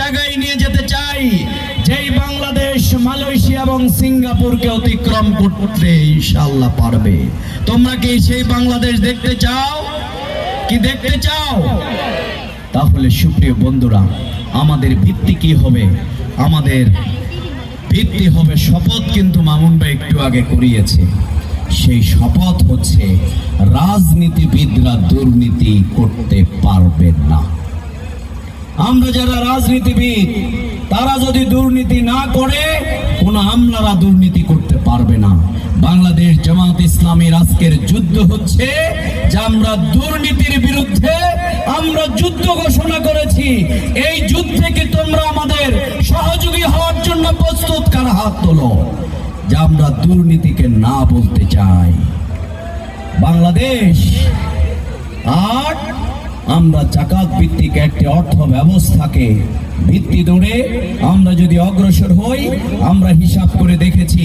জায়গায় নিয়ে যেতে চাই, যেই বাংলাদেশ, মালয়েশিয়া এবং সিঙ্গাপুরকে অতিক্রম করতে ইনশাল্লাহ পারবে। তোমরা কি সেই বাংলাদেশ দেখতে চাও? কি দেখতে চাও? তাহলে সুপ্রিয় বন্ধুরা, আমাদের ভিত্তি কি হবে? আমাদের ভিত্তি হবে শপথ কিন্তু মামুন ভাই একটু আগে করিয়েছে। সেই শপথ হচ্ছে, রাজনীতিবিদরা দুর্নীতি করতে পারবেন না। আমরা যারা রাজনীতিবিদ, তারা যদি দুর্নীতি না করে, কোনো আমলারা দুর্নীতি করতে পারবে না। বাংলাদেশ জামাত ইসলামের আজকের যুদ্ধ হচ্ছে যে আমরা দুর্নীতির বিরুদ্ধে আমরা যুদ্ধ ঘোষণা করেছি। এই যুদ্ধে কি তোমরা আমাদের সহযোগী হওয়ার জন্য প্রস্তুত কার হাত তোলো, যে আমরা দুর্নীতিকে না বলতে চাই। বাংলাদেশ আর আমরা জাকাত ভিত্তিক একটি অর্থ ব্যবস্থাকে ভিত্তি ধরে আমরা যদি অগ্রসর হই, আমরা হিসাব করে দেখেছি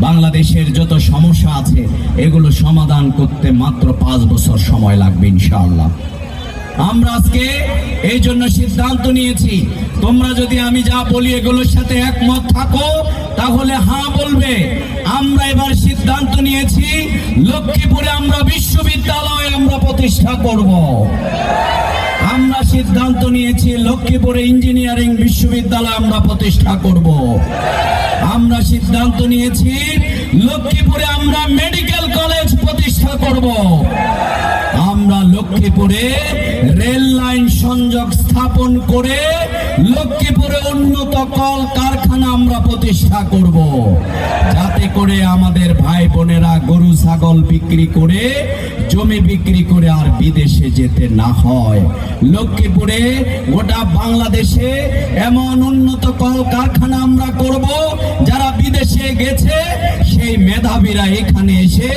বাংলাদেশের যত সমস্যা আছে, এগুলো সমাধান করতে মাত্র পাঁচ বছর সময় লাগবে ইনশাআল্লাহ। আমরা আজকে এই জন্য সিদ্ধান্ত নিয়েছি, তোমরা যদি আমি যা বলি এগুলোর সাথে একমত থাকো, তাহলে হ্যাঁ বলবে। আমরা এবার সিদ্ধান্ত নিয়েছি, লক্ষ্মীপুরে আমরা আমরা প্রতিষ্ঠা করব। আমরা সিদ্ধান্ত নিয়েছি, লক্ষ্মীপুরে ইঞ্জিনিয়ারিং বিশ্ববিদ্যালয় আমরা প্রতিষ্ঠা করব। আমরা সিদ্ধান্ত নিয়েছি, লক্ষ্মীপুরে আমরা মেডিকেল কলেজ প্রতিষ্ঠা করব। আমরা লক্ষ্মীপুরে রেল লাইন সংযোগ স্থাপন করে লক্ষ্মীপুরে উন্নত কল কারখানা আমরা প্রতিষ্ঠা করব। যাতে করে আমাদের ভাই বোনেরা গরু, ছাগল বিক্রি করে, জমি বিক্রি করে আর বিদেশে যেতে না হয়। লক্ষ্মীপুরে গোটা বাংলাদেশে এমন উন্নত কল কারখানা আমরা করব, যারা বিদেশে গেছে সেই মেধাবীরা এখানে এসে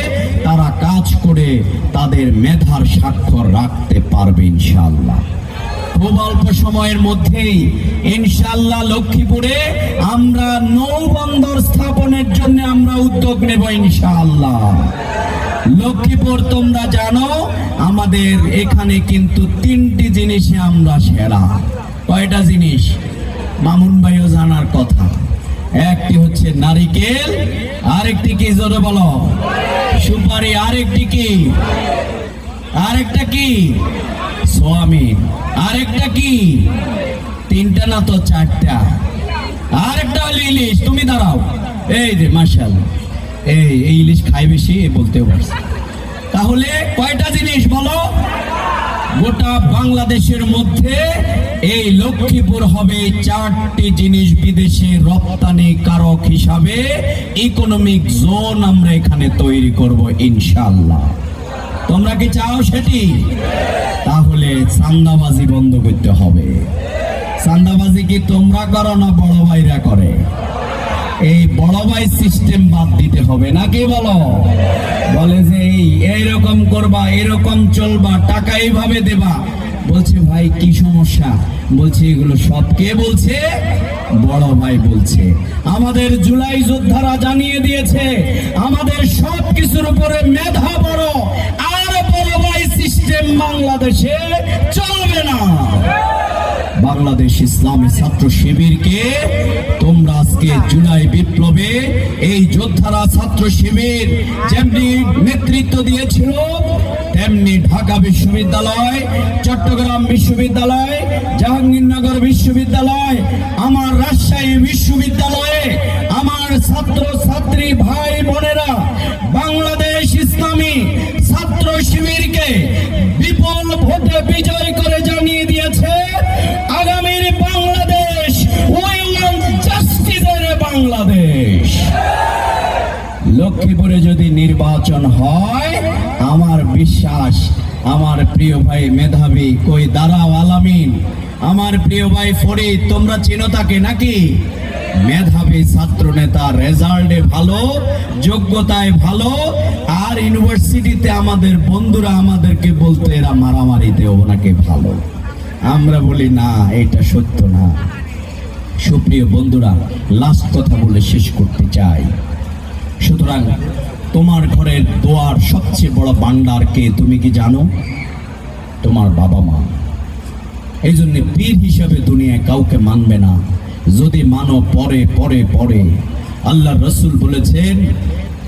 তারা কাজ করে তাদের মেধার স্বাক্ষর রাখতে পারবে ইনশাল্লাহ খুব অল্প সময়ের মধ্যেই ইনশাল্লাহ লক্ষ্মীপুরে আমরা নৌবন্দর স্থাপনের জন্য আমরা উদ্যোগ নেব ইনশাআল্লাহ। লক্ষ্মীপুর তোমরা জানো, আমাদের এখানে কিন্তু তিনটি জিনিসে আমরা সেরা। কয়টা জিনিস? মামুন ভাইও জানার কথা। একটি হচ্ছে নারিকেল, আরেকটি কি জোরে বলো? সুপারি, আরেকটি কি? আরেকটা কি? সোয়াবিন আরেকটা কি? তিনটা না তো চারটা? আরেকটা হলো ইলিশ, তুমি দাঁড়াও। এই যে মার্শাল এই ইলিশ খাই বেশি বলতেও পারছি। তাহলে কয়টা জিনিস বলো? গোটা বাংলাদেশের মধ্যে এই লক্ষ্মীপুর হবে চারটি জিনিস বিদেশে রপ্তানি কারক হিসাবে। ইকোনমিক জোন আমরা এখানে তৈরি করব ইনশাল্লাহ তোমরা কি চাও সেটি? তাহলে চান্দাবাজি বন্ধ করতে হবে। চান্দাবাজি কি তোমরা করো না বড় ভাইরা করে? এই বড় ভাই সিস্টেম বাদ দিতে হবে না নাকি বলো? বলে যে এই, এইরকম করবা এরকম চলবা, টাকা এইভাবে দেবা। বলছে, ভাই, কি সমস্যা? বলছে, এগুলো সব কে বলছে? বড় ভাই বলছে, আমাদের জুলাই যোদ্ধারা জানিয়ে দিয়েছে, আমাদের সব কিছুর উপরে মেধা বড় আর বড় ভাই সিস্টেম বাংলাদেশে চলবে না। বাংলাদেশ ইসলামী ছাত্র শিবিরকে তোমরা আজকে জুলাই বিপ্লবে এই যোদ্ধারা ছাত্র শিবির যেমনি নেতৃত্ব দিয়েছিল, তেমনি ঢাকা বিশ্ববিদ্যালয়, চট্টগ্রাম বিশ্ববিদ্যালয়, জাহাঙ্গীরনগর বিশ্ববিদ্যালয়, আমার রাজশাহী বিশ্ববিদ্যালয়ে আমার ছাত্র ছাত্রী ভাই বোনেরা লক্ষ্মীপুরে যদি নির্বাচন হয়, আমার বিশ্বাস, আমার প্রিয় ভাই মেধাবী, কই দাঁড়াও আলামিন, আমার প্রিয় ভাই ফরিদ, তোমরা চিনো তাকে নাকি? মেধাবী ছাত্র নেতা, রেজাল্টে ভালো, যোগ্যতায় ভালো, আর ইউনিভার্সিটিতে আমাদের বন্ধুরা আমাদেরকে বলতো, এরা মারামারিতে ওনাকে ভালো। আমরা বলি, না, এটা সত্য না। সুপ্রিয় বন্ধুরা লাস্ট কথা বলে শেষ করতে চাই। সুতরাং তোমার ঘরের দোয়ার সবচেয়ে বড় ভান্ডার কে তুমি কি জানো? তোমার বাবা মা। এই জন্য পীর হিসাবে দুনিয়ায় কাউকে মানবে না। যদি মানো পরে পরে পরে। আল্লাহ রসুল বলেছেন,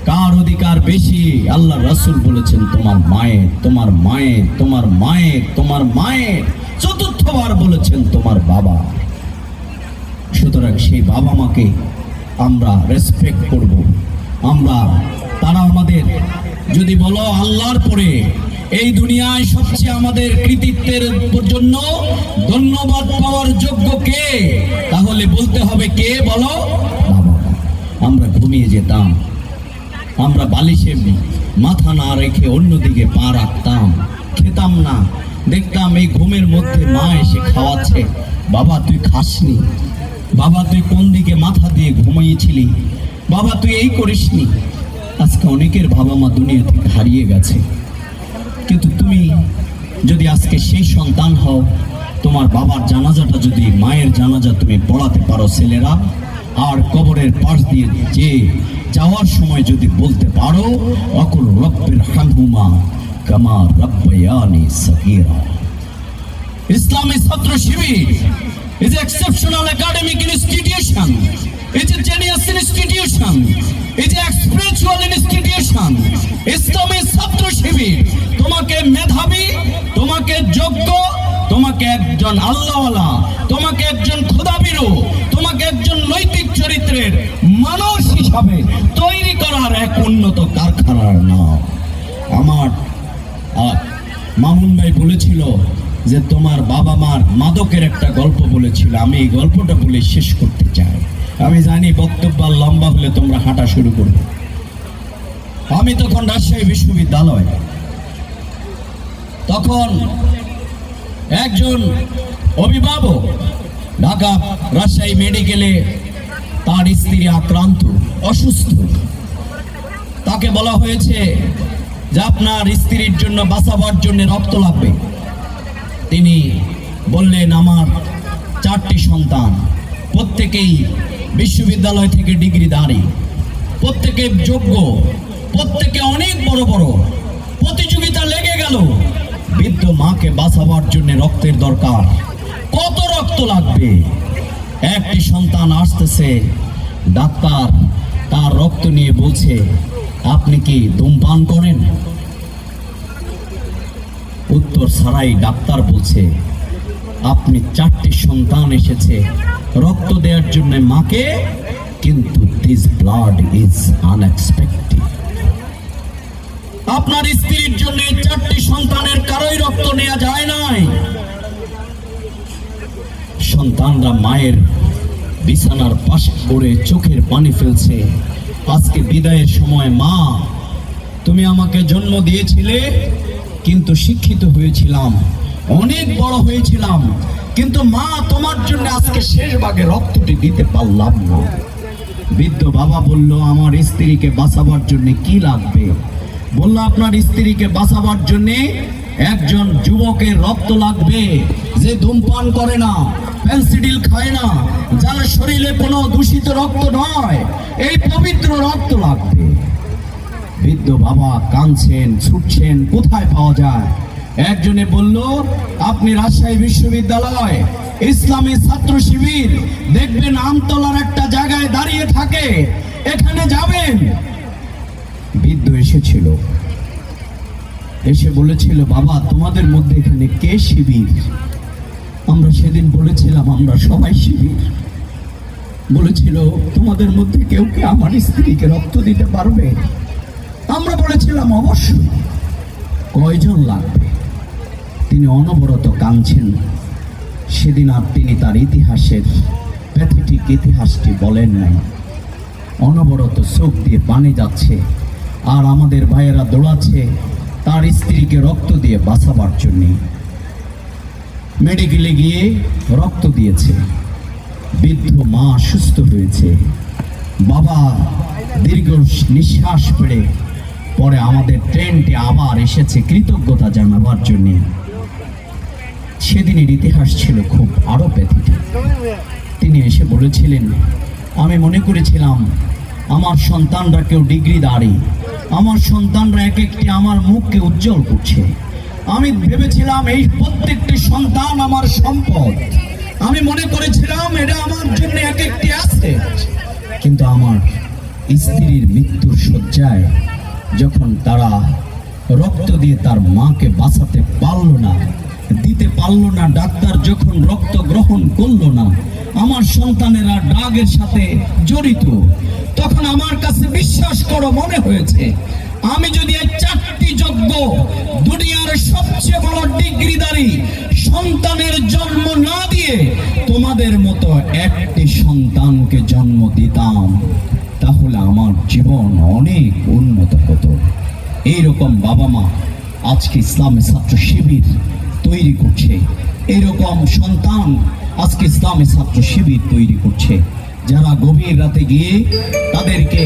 কার অধিকার বেশি? আল্লাহ রসুল বলেছেন, তোমার মায়ের তোমার মায়ের তোমার মায়ের তোমার মায়ের চতুর্থবার বলেছেন, তোমার বাবা। সুতরাং সেই বাবা মাকে আমরা রেসপেক্ট করব। আমরা, তারা আমাদের, যদি বলো আল্লাহর পরে, এই দুনিয়ায় সবচেয়ে আমাদের কৃতিত্বের জন্য ধন্যবাদ পাওয়ার যোগ্য কে? তাহলে বলতে হবে কে বলো? আমরা ঘুমিয়ে যেতাম, আমরা বালিশে মাথা না রেখে অন্যদিকে পা রাখতাম, খেতাম না। দেখতাম এই ঘুমের মধ্যে মা এসে খাওয়াচ্ছে, বাবা, তুই খাসনি? বাবা, তুই কোন দিকে মাথা দিয়ে ঘুমিয়েছিলি? বাবা, তুই এই করিসনি। আজকে অনেকের বাবা মা দুনিয়া থেকে হারিয়ে গেছে। কিন্তু তুমি যদি আজকে সেই সন্তান হও, তোমার বাবার জানাজাটা যদি মায়ের জানাজা তুমি পড়াতে পারো, ছেলেরা, আর কবরের পাশ দিয়ে যে যাওয়ার সময় যদি বলতে পারো, অকুল রব্বের হানহুমা কামা রব্বায়ানি সগীরা। Chhatra Shivir is an exceptional academic institution. It's a genius institution. It's a spiritual institution. ইসলামী ছাত্র শিবির, তোমাকে মেধাবী, তোমাকে যোগ্য, তোমাকে একজন আল্লাহওয়ালা, তোমাকে একজন খোদাবিরু, তোমাকে একজন নৈতিক চরিত্রের মানুষ হিসাবে তৈরি করার এক উন্নত কারখানার নাম আমার মামুন ভাই বলেছিল যে তোমার বাবা মার মাদকের একটা গল্প বলেছিল, আমি এই গল্পটা বলে শেষ করতে চাই। আমি জানি বক্তব্য লম্বা হলে তোমরা হাঁটা শুরু করবে। আমি তখন রাজশাহী বিশ্ববিদ্যালয়, তখন একজন অভিভাবক ঢাকা রাজশাহী মেডিকেলে তার স্ত্রী আক্রান্ত, অসুস্থ। তাকে বলা হয়েছে যে আপনার স্ত্রীর জন্য বাঁচাবার জন্য রক্ত লাগবে। তিনি বললেন, আমার চারটি সন্তান, প্রত্যেকেই বিশ্ববিদ্যালয় থেকে ডিগ্রি দাঁড়ি প্রত্যেকে যোগ্য, প্রত্যেকে অনেক বড় বড়। প্রতিযোগিতা লেগে গেল। বৃদ্ধ মাকে বাঁচাবার জন্য রক্তের দরকার। কত রক্ত লাগবে? একটি সন্তান আসতেছে, ডাক্তার তার রক্ত নিয়ে বলছে, আপনি কি ধূমপান করেন? উত্তর ছাড়াই ডাক্তার বলছে, আপনি চারটি সন্তান এসেছে। রক্ত দেওয়ার জন্য মাকে, কিন্তু দিস ব্লাড ইজ আনএক্সপেক্টেড আপনার স্ত্রীর জন্য চারটি সন্তানের কারোই রক্ত নেওয়া যায় নাই। সন্তানরা মায়ের বিছানার পাশে পড়ে চোখের পানি ফেলছে। আজকে বিদায়ের সময় মা তুমি আমাকে জন্ম দিয়েছিলে, কিন্তু শিক্ষিত হয়েছিলাম। অনেক বড় হয়েছিলাম, কিন্তু মা তোমার জন্য আজকে শেষ ভাগে রক্তটি দিতে পারলাম না। বৃদ্ধ বাবা বলল, আমার স্ত্রীকে বাঁচাবার জন্য কি লাগবে? বলল, আপনার স্ত্রীকে বাঁচাবার জন্য একজন যুবকের রক্ত লাগবে, যে ধূমপান করে না, পেন্সিডিল খায় না, যার শরীরে কোনো দূষিত রক্ত নয়, এই পবিত্র রক্ত লাগবে। বৃদ্ধ বাবা কাঁদছেন, ছুটছেন, কোথায় পাওয়া যায়? একজনে বলল, আপনি রাজশাহী বিশ্ববিদ্যালয়, ইসলামী ছাত্র শিবির, দেখবেন আমতলার একটা জায়গায় দাঁড়িয়ে থাকে, এখানে যাবেন। বৃদ্ধ এসেছিল। এসে বলেছিল, বাবা, তোমাদের মধ্যে এখানে কে শিবির? আমরা সেদিন বলেছিলাম, আমরা সবাই শিবির। বলেছিল, তোমাদের মধ্যে কেউ কি আমার স্ত্রীকে রক্ত দিতে পারবে? আমরা বলেছিলাম অবশ্যই। কয়জন লাগবে? তিনি অনবরত কাঁদছেন। সেদিন আর তিনি তার ইতিহাসের প্যাথেটিক ইতিহাসটি বলেন নাই। অনবরত চোখ দিয়ে পানি যাচ্ছে, আর আমাদের ভাইয়েরা দৌড়াচ্ছে তার স্ত্রীকে রক্ত দিয়ে বাঁচাবার জন্যে। মেডিকেলে গিয়ে রক্ত দিয়েছে। বৃদ্ধ মা সুস্থ হয়েছে। বাবা দীর্ঘ নিঃশ্বাস পেড়ে পরে আমাদের ট্রেনটি আবার এসেছে কৃতজ্ঞতা জানাবার জন্য। সেদিনের ইতিহাস ছিল খুব আরও ব্যথিত। তিনি এসে বলেছিলেন, আমি মনে করেছিলাম, আমার সন্তানরা কেউ ডিগ্রি দাঁড়ি আমার সন্তানরা এক একটি আমার মুখকে উজ্জ্বল করছে। আমি ভেবেছিলাম এই প্রত্যেকটি সন্তান আমার সম্পদ। আমি মনে করেছিলাম এটা আমার জন্য এক একটি আছে কিন্তু আমার স্ত্রীর মৃত্যুর শয্যায় যখন তারা রক্ত দিয়ে তার মাকে বাঁচাতে পারল না, দিতে পারল না, ডাক্তার যখন রক্ত গ্রহণ করল না, আমার সন্তানেরা ডাগের সাথে জড়িত, তখন আমার কাছে বিশ্বাস করো মনে হয়েছে, আমি যদি এই চারটি যোগ্য দুনিয়ার সবচেয়ে বড় ডিগ্রিদারি সন্তানের জন্ম না দিয়ে তোমাদের মতো একটি সন্তানকে জন্ম দিতাম। তাহলে আমার জীবন অনেক উন্নত হতো। এইরকম বাবা মা আজকে ইসলামী ছাত্র শিবির তৈরি করছে। এরকম সন্তান আজকে ইসলামী ছাত্র শিবির তৈরি করছে। যারা গভীর রাতে গিয়ে তাদেরকে